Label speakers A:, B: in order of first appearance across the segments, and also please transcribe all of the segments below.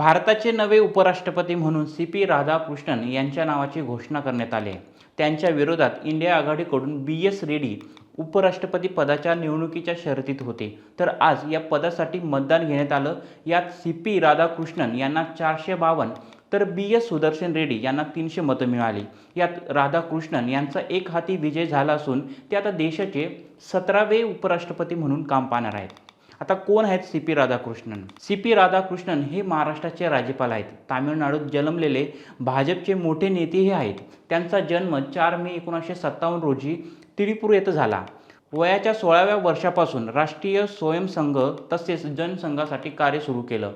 A: भारताचे नवे उपराष्ट्रपती म्हणून सी पी राधाकृष्णन यांच्या नावाची घोषणा करण्यात आली. आहे त्यांच्या विरोधात इंडिया आघाडीकडून बी एस रेड्डी उपराष्ट्रपती पदाच्या निवडणुकीच्या शर्तीत होते. तर आज या पदासाठी मतदान घेण्यात आलं. यात सी पी राधाकृष्णन यांना चारशे बावन्न तर बी एस सुदर्शन रेड्डी यांना तीनशे मतं मिळाली. यात राधाकृष्णन यांचा एक हाती विजय झाला असून ते आता देशाचे सतरावे उपराष्ट्रपती म्हणून काम पाहणार आहेत. आता कोण आहेत C P Radhakrishnan? C P Radhakrishnan हे महाराष्ट्राचे राज्यपाल आहेत. तामिळनाडूत जन्मलेले भाजपचे मोठे नेतेही आहेत. त्यांचा जन्म चार मे एकोणीसशे सत्तावन्न रोजी तिरुपूर येथे झाला. वयाच्या सोळाव्या वर्षापासून राष्ट्रीय स्वयंसंघ तसेच जनसंघासाठी कार्य सुरू केलं.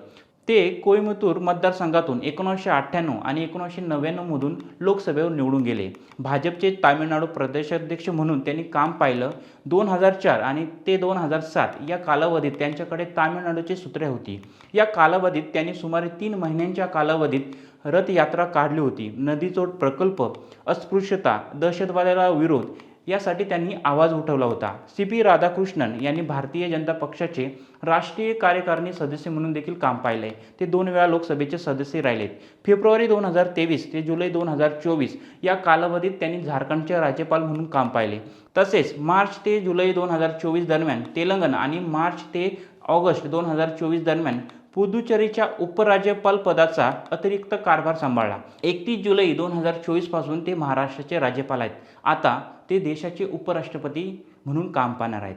A: ते कोईमतूर मतदारसंघातून एकोणीसशे अठ्ठ्याण्णव आणि एकोणीसशे नव्याण्णवमधून लोकसभेवर निवडून गेले. भाजपचे तामिळनाडू प्रदेशाध्यक्ष म्हणून त्यांनी काम पाहिलं. दोन हजार चार आणि ते दोन हजार सात या कालावधीत त्यांच्याकडे तामिळनाडूची सूत्रे होती. या कालावधीत त्यांनी सुमारे तीन महिन्यांच्या कालावधीत रथयात्रा काढली होती. नदीचोड प्रकल्प अस्पृश्यता दहशतवादाला विरोध यासाठी त्यांनी आवाज उठवला होता. सी पी राधाकृष्णन यांनी भारतीय जनता पक्षाचे राष्ट्रीय कार्यकारिणी सदस्य म्हणून देखील काम पाहिले. ते दोन वेळा लोकसभेचे सदस्य राहिलेत. फेब्रुवारी दोन हजार तेवीस ते जुलै दोन हजार चोवीस या कालावधीत त्यांनी झारखंडचे राज्यपाल म्हणून काम पाहिले. तसेच मार्च ते जुलै दोन हजार चोवीस दरम्यान तेलंगण आणि मार्च ते ऑगस्ट दोन हजार चोवीस दरम्यान पुदुचेरीच्या उपराज्यपाल पदाचा अतिरिक्त कारभार सांभाळला. एकतीस जुलै दोन हजार चोवीसपासून ते महाराष्ट्राचे राज्यपाल आहेत. आता ते देशाचे उपराष्ट्रपती म्हणून काम पाहणार आहेत.